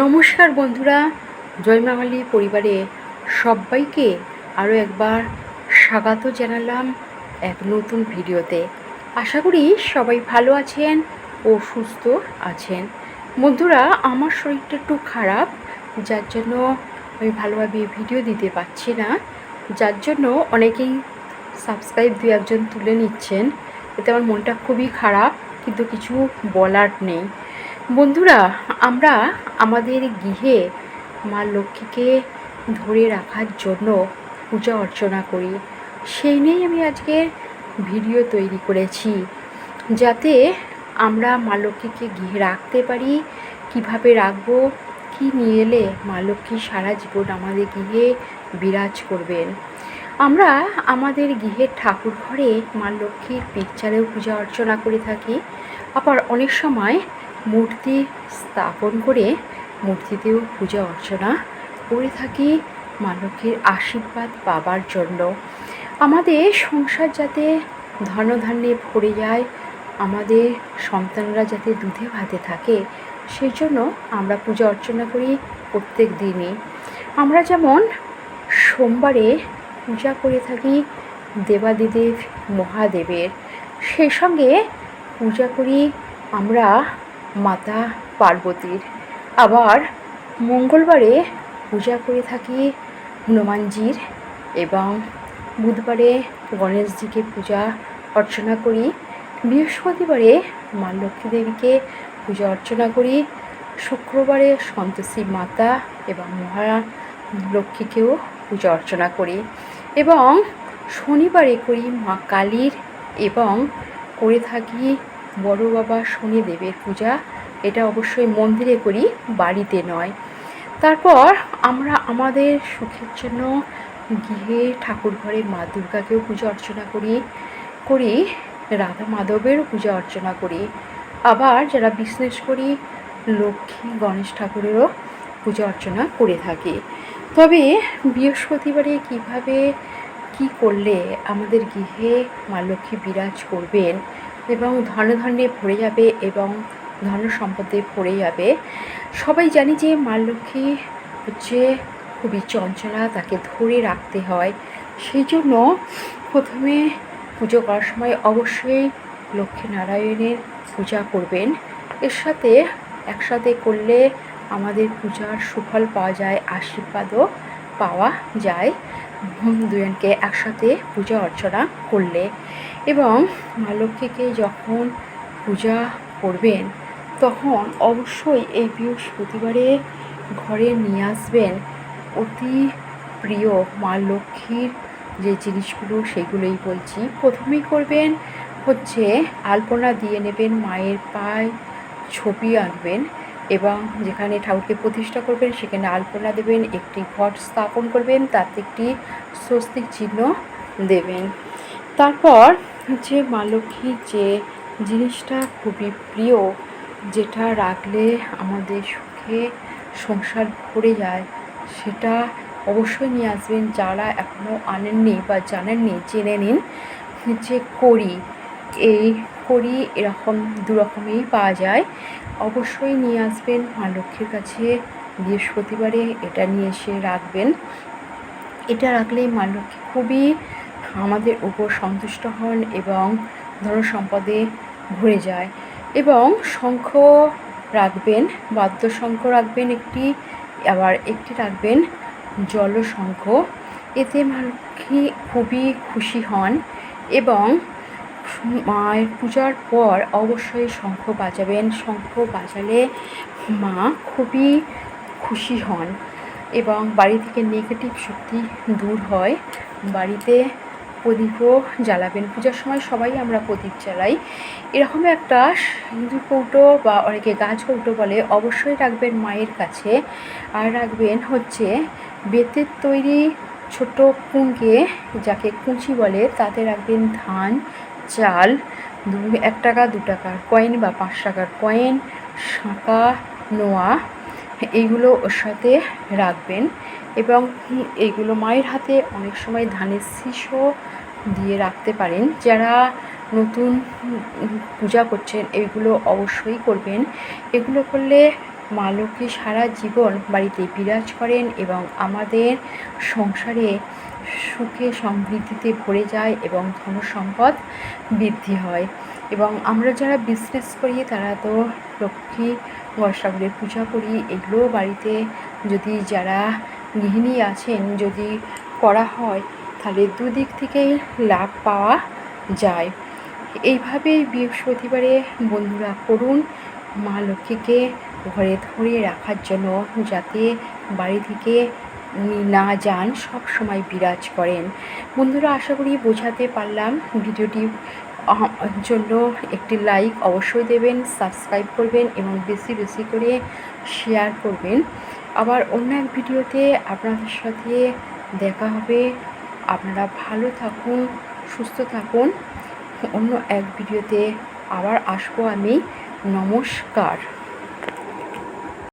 নমস্কার বন্ধুরা জয়মাহালি পরিবারে সবাইকে আরও একবার স্বাগত জানালাম এক নতুন ভিডিওতে। আশা করি সবাই ভালো আছেন ও সুস্থ আছেন। বন্ধুরা, আমার শরীরটা একটু খারাপ, যার জন্য আমি ভালোভাবে ভিডিও দিতে পারছি না। যার জন্য অনেকেই সাবস্ক্রাইব দু একজন তুলে নিচ্ছেন। এতে আমার মনটা খুবই খারাপ, কিন্তু কিছু বলার নেই। বন্ধুরা, আমরা আমাদের গৃহে মা লক্ষ্মীকে ধরে রাখার জন্য পূজা অর্চনা করি। সেই নিয়েই আমি আজকে ভিডিও তৈরি করেছি। যাতে আমরা মা লক্ষ্মীকে গৃহে রাখতে পারি, কীভাবে রাখব, কি নিয়ে এলে মা লক্ষ্মী সারা জীবন আমাদের গৃহে বিরাজ করবেন। আমরা আমাদের গৃহের ঠাকুর ঘরে মা লক্ষ্মীর পিকচারেও পূজা অর্চনা করে থাকি। আবার অনেক সময় মূর্তি স্থাপন করে মূর্তিতেও পূজা অর্চনা করে থাকি মা লক্ষ্মীর আশীর্বাদ পাবার জন্য। আমাদের সংসার যাতে ধনধান্যে ভরে যায়, আমাদের সন্তানরা যাতে দুধে ভাতে থাকে সেই জন্য আমরা পূজা অর্চনা করি প্রত্যেক দিনই। আমরা যেমন সোমবারে পূজা করে থাকি দেবাদিদেব মহাদেবের, সেই সঙ্গে পূজা করি আমরা মাতা পার্বতীর। আবার মঙ্গলবারে পূজা করে থাকি হনুমানজির এবং বুধবারে গণেশজিকে পূজা অর্চনা করি। বৃহস্পতিবারে মা লক্ষ্মী দেবীকে পূজা অর্চনা করি। শুক্রবারে সন্তোষী মাতা এবং মহা লক্ষ্মীকেও পূজা অর্চনা করি এবং শনিবারে করি মা কালীর এবং করে থাকি বড় বাবা শনিদেবের পূজা, এটা অবশ্যই মন্দিরে করি, বাড়িতে নয়। তারপর আমরা আমাদের সুখের জন্য গৃহে ঠাকুর ঘরে মা দুর্গাকেও পূজা অর্চনা করি করি, রাধা মাধবেরও পূজা অর্চনা করি। আবার যারা বিজনেস করি, লক্ষ্মী, গণেশ ঠাকুরেরও পূজা অর্চনা করে থাকি। তবে বৃহস্পতিবারে কীভাবে, কি করলে আমাদের গৃহে মা লক্ষ্মী বিরাজ করবেন এবং ধনে ধনে ভরে যাবে এবং ধন সম্পদে ভরে যাবে। সবাই জানি যে মা লক্ষ্মী হচ্ছে খুবই চঞ্চলা, তাকে ধরে রাখতে হয়। সেই জন্য প্রথমে পুজো করার সময় অবশ্যই লক্ষ্মী নারায়ণের পূজা করবেন। এর সাথে একসাথে করলে আমাদের পূজার সুফল পাওয়া যায়, আশীর্বাদও পাওয়া যায়। দুজনকে একসাথে পূজা অর্চনা করলে এবং মা লক্ষ্মীকে যখন পূজা করবেন, তখন অবশ্যই এই বৃহস্পতিবারে ঘরে নিয়ে আসবেন। অতি প্রিয় মা লক্ষ্মীর যে জিনিসগুলো সেগুলোই বলছি। প্রথমেই করবেন হচ্ছে আলপনা দিয়ে নেবেন, মায়ের পায়ে ছবি আঁকবেন। এবং যেখানে ঠাকুরকে প্রতিষ্ঠা করবেন, সেখানে আলপনা দেবেন, একটি ঘট স্থাপন করবেন, তাতে একটি স্বস্তিক চিহ্ন দেবেন। তারপর যে মা লক্ষ্মীর যে জিনিসটা খুবই প্রিয়, যেটা রাখলে আমাদের সুখে সংসার ভরে যায়, সেটা অবশ্যই নিয়ে আসবেন। যারা এখনও আনেননি বা জানেননি, জেনে নিন যে করি এই করি, এরকম দু রকমেই পাওয়া যায়। অবশ্যই নিয়ে আসবেন, মা লক্ষ্মীর কাছে বৃহস্পতিবারে এটা নিয়ে এসে রাখবেন। এটা রাখলেই মা লক্ষ্মী খুবই আমাদের উপর সন্তুষ্ট হন এবং ধন সম্পদে ভরে যায়। এবং শঙ্খ রাখবেন, বাদ্যশঙ্খ রাখবেন একটি, আবার একটি রাখবেন জলশঙ্খ। এতে মা লক্ষ্মী খুবই খুশি হন এবং মায়ের পূজার পর অবশ্যই শঙ্খ বাজাবেন। শঙ্খ বাজালে মা খুবই খুশি হন এবং বাড়ি থেকে নেগেটিভ শক্তি দূর হয়। বাড়িতে প্রদীপও জ্বালাবেন। পূজার সময় সবাই আমরা প্রদীপ জ্বালাই। এরকম একটা সিঁদুর কৌটো বা অনেকে গাছ কৌটো বলে অবশ্যই রাখবেন মায়ের কাছে। আর রাখবেন হচ্ছে বেতের তৈরি ছোট কুঁকে যাকে কুঁচি বলে, তাতে রাখবেন ধান চাল দু এক টাকা, দু টাকার কয়েন বা পাঁচ টাকার কয়েন শাঁকা নোয়া, এইগুলো ওর সাথে রাখবেন এবং এইগুলো মায়ের হাতে অনেক সময় ধানের শীষও দিয়ে রাখতে পারেন। যারা নতুন পূজা করছেন, এইগুলো অবশ্যই করবেন। এগুলো করলে মা লক্ষ্মী সারা জীবন বাড়িতে বিরাজ করেন এবং আমাদের সংসারে সুখে সমৃদ্ধিতে ভরে যায় এবং ধন সম্পদ বৃদ্ধি হয়। এবং আমরা যারা বিজনেস করি, তারা তো লক্ষ্মী গসাগুলির পূজা করি। এগুলো বাড়িতে যদি যারা গৃহিণী আছেন, যদি করা হয়, তাহলে দুদিক থেকেই লাভ পাওয়া যায়। এইভাবেই বৃহস্পতিবারে বন্ধুরা করুন, মা লক্ষ্মীকে ঘরে ধরে রাখার জন্য যাতে বাড়ি থেকে না যান, সব সময় বিরাজ করেন। বন্ধুরা, আশা করি বোঝাতে পারলাম। ভিডিওটি জন্য একটি লাইক অবশ্যই দেবেন সাবস্ক্রাইব করবেন এবং বেশি বেশি করে শেয়ার করবেন। আবার অন্য এক ভিডিওতে আপনাদের সাথে দেখা হবে। আপনারা ভালো থাকুন, সুস্থ থাকুন। অন্য এক ভিডিওতে আবার আসব আমি। নমস্কার।